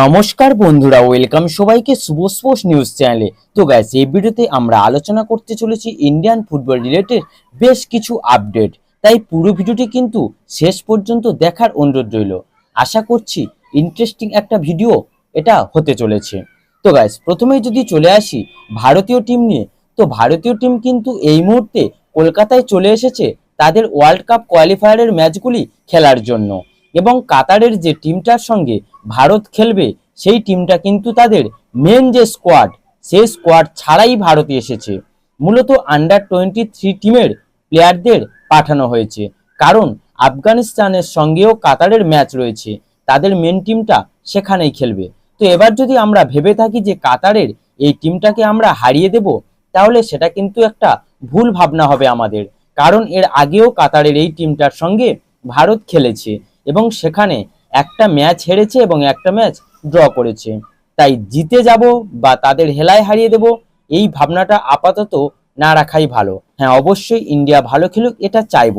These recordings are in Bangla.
নমস্কার বন্ধুরা ওয়েলকাম সবাইকে শুভ স্পোর্টস নিউজ চ্যানেলে তো গ্যাস এই ভিডিওতে আমরা আলোচনা করতে চলেছি ইন্ডিয়ান ফুটবল রিলেটেড বেশ কিছু আপডেট তাই পুরো ভিডিওটি কিন্তু শেষ পর্যন্ত দেখার অনুরোধ রইল। আশা করছি ইন্টারেস্টিং একটা ভিডিও এটা হতে চলেছে। তো গ্যাস প্রথমেই যদি চলে আসি ভারতীয় টিম নিয়ে, তো ভারতীয় টিম কিন্তু এই মুহূর্তে কলকাতায় চলে এসেছে তাদের ওয়ার্ল্ড কাপ কোয়ালিফায়ারের ম্যাচগুলি খেলার জন্য। এবং কাতারের যে টিমটার সঙ্গে ভারত খেলবে, সেই টিমটা কিন্তু তাদের মেন যে স্কোয়াড সেই স্কোয়াড ছাড়াই ভারতে এসেছে। মূলত আন্ডার টোয়েন্টি থ্রি টিমের প্লেয়ারদের পাঠানো হয়েছে। কারণ আফগানিস্তানের সঙ্গেও কাতারের ম্যাচ রয়েছে। তাদের মেন টিমটা সেখানেই খেলবে। তো এবার যদি আমরা ভেবে থাকি যে কাতারের এই টিমটাকে আমরা হারিয়ে দেব, তাহলে সেটা কিন্তু একটা ভুল ভাবনা হবে আমাদের। কারণ এর আগেও কাতারের এই টিমটার সঙ্গে ভারত খেলেছে। এবং সেখানে একটা ম্যাচ হেরেছে এবং একটা ম্যাচ ড্র করেছে। তাই জিতে যাব বা তাদের হেলায় হারিয়ে দেব, এই ভাবনাটা আপাতত না রাখাই ভালো। হ্যাঁ অবশ্যই ইন্ডিয়া ভালো খেলুক, এটা চাইব।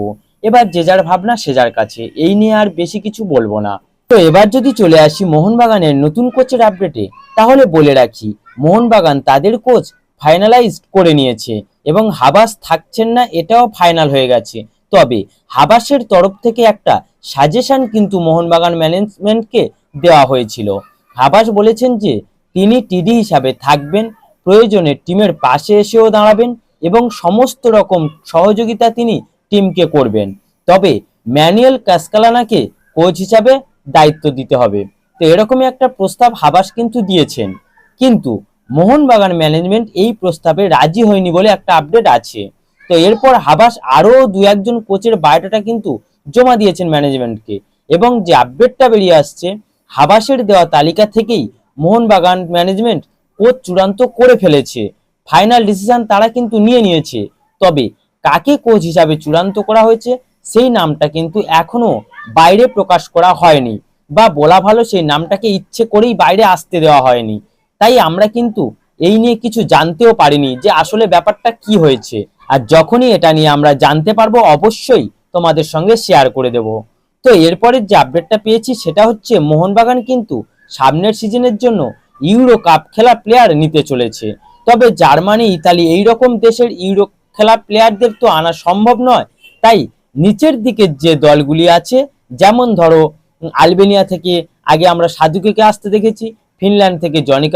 এবার যে যার ভাবনা, সে যার কাছে। এই নিয়ে আর বেশি কিছু বলব না। তো এবার যদি চলে আসি মোহনবাগানের নতুন কোচের আপডেটে, তাহলে বলে রাখি, মোহনবাগান তাদের কোচ ফাইনালাইজ করে নিয়েছে এবং হাবাস থাকছেন না, এটাও ফাইনাল হয়ে গেছে। তবে হাবাসের তরফ থেকে একটা সাজেশন কিন্তু মোহনবাগান ম্যানেজমেন্টকে দেওয়া হয়েছিল। হাবাস বলেছেন যে, তিনি টিডি হিসাবে থাকবেন, প্রয়োজনে টিমের পাশে এসেও দাঁড়াবেন এবং সমস্ত রকম সহযোগিতা তিনি টিমকে করবেন। তবে ম্যানুয়েল কাসকালানাকে কোচ হিসাবে দায়িত্ব দিতে হবে। তো এরকমই একটা প্রস্তাব হাবাস কিন্তু দিয়েছেন। কিন্তু মোহনবাগান ম্যানেজমেন্ট এই প্রস্তাবে রাজি হয়নি বলে একটা আপডেট আছে। তো এরপর হাবাস আরও দু একজন কোচের বায়োডাটা কিন্তু জমা দিয়েছেন ম্যানেজমেন্টকে। এবং যে আপডেটটা বেরিয়ে আসছে, হাবাসের দেওয়া তালিকা থেকেই মোহনবাগান ম্যানেজমেন্ট কোচ চূড়ান্ত করে ফেলেছে। ফাইনাল ডিসিশন তারা কিন্তু নিয়ে নিয়েছে। তবে কাকে কোচ হিসাবে চূড়ান্ত করা হয়েছে, সেই নামটা কিন্তু এখনও বাইরে প্রকাশ করা হয়নি বা বলা ভালো সেই নামটাকে ইচ্ছে করেই বাইরে আসতে দেওয়া হয়নি। তাই আমরা কিন্তু এই নিয়ে কিছু জানতেও পারিনি যে আসলে ব্যাপারটা কি হয়েছে। আর যখনই এটা নিয়ে আমরা জানতে পারব, অবশ্যই তোমাদের সঙ্গে শেয়ার করে দেব। তো এরপরের যে আপডেটটা পেয়েছি, সেটা হচ্ছে মোহনবাগান কিন্তু সামনের সিজনের জন্য ইউরো কাপ খেলা প্লেয়ার নিতে চলেছে। তবে জার্মানি, ইতালি এই রকম দেশের ইউরো খেলা প্লেয়ারদের তো আনা সম্ভব নয়। তাই নিচের দিকের যে দলগুলি আছে, যেমন ধরো, আলবেনিয়া থেকে আগে আমরা সাধুকে আসতে দেখেছি, ফিনল্যান্ড থেকে জনি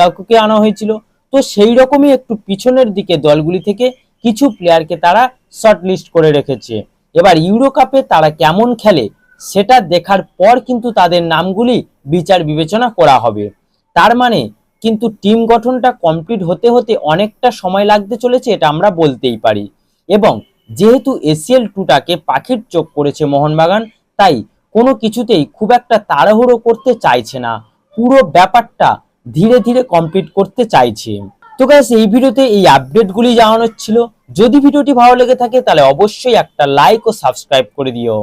আনা হয়েছিল। তো সেই রকমই একটু পিছনের দিকে দলগুলি থেকে কিছু প্লেয়ারকে তারা শর্ট লিস্ট করে রেখেছে। এবার ইউরো কাপে তারা কেমন খেলে, সেটা দেখার পর কিন্তু তাদের নামগুলি বিচার বিবেচনা করা হবে। তার মানে কিন্তু টিম গঠনটা কমপ্লিট হতে হতে অনেকটা সময় লাগতে চলেছে এটা আমরা বলতেই পারি। এবং যেহেতু এসিএল টুটাকে পাখির চোখ করেছে মোহনবাগান, তাই কোনো কিছুতেই খুব একটা তাড়াহুড়ো করতে চাইছে না। পুরো ব্যাপারটা ধীরে ধীরে কমপ্লিট করতে চাইছে। তো গ্যাস এই ভিডিওতে এই আপডেটগুলি জানানোর ছিল। যদি ভিডিওটি ভালো লেগে থাকে, তাহলে অবশ্যই একটা লাইক ও সাবস্ক্রাইব করে দিও।